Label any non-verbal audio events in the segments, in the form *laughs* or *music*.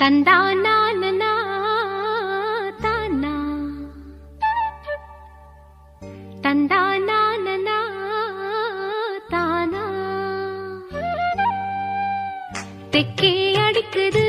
தந்தானானா தானா தந்தானானா தானா தெக்கே அடிக்குது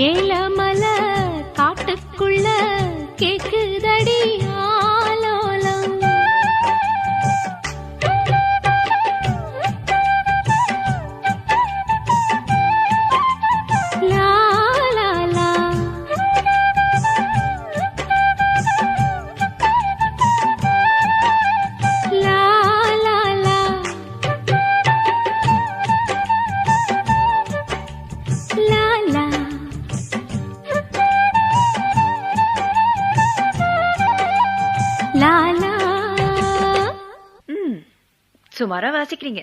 Jane சுமாரா வாசிக்கிறீங்க.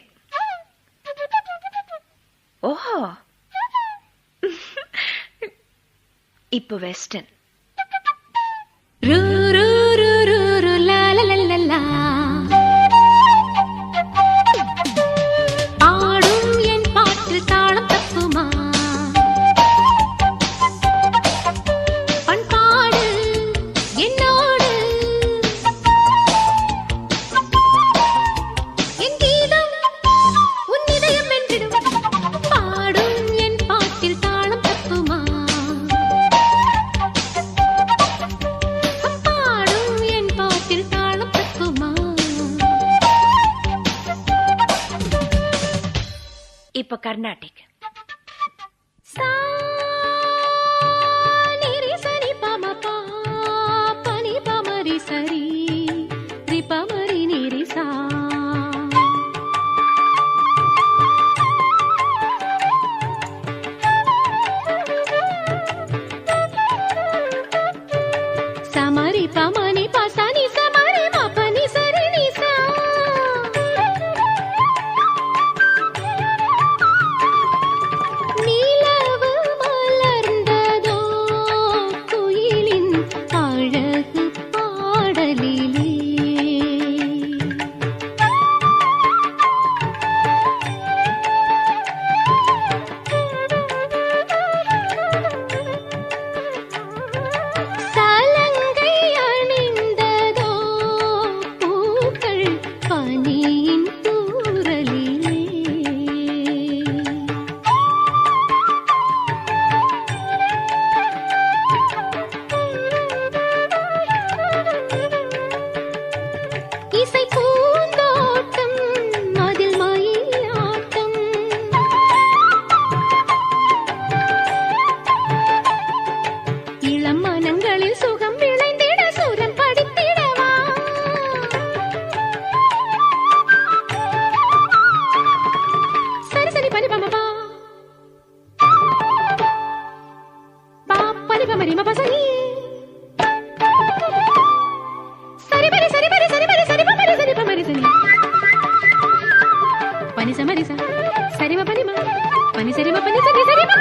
ஓஹோ. *laughs* இப்போ வெஸ்டர்ன் ரூ ದೀಪ ಕರ್ನಾಟಕ ಸಾ ನಿರಿ ಸರಿ ಪಮ ಪನಿ ಪಮರಿ ಸರಿ ರಿಪಮರಿ ನಿರಿ ಸಾ ಸಮರಿ ಪಮ సరిమ పని పని సరిమ పని సరి సరిమ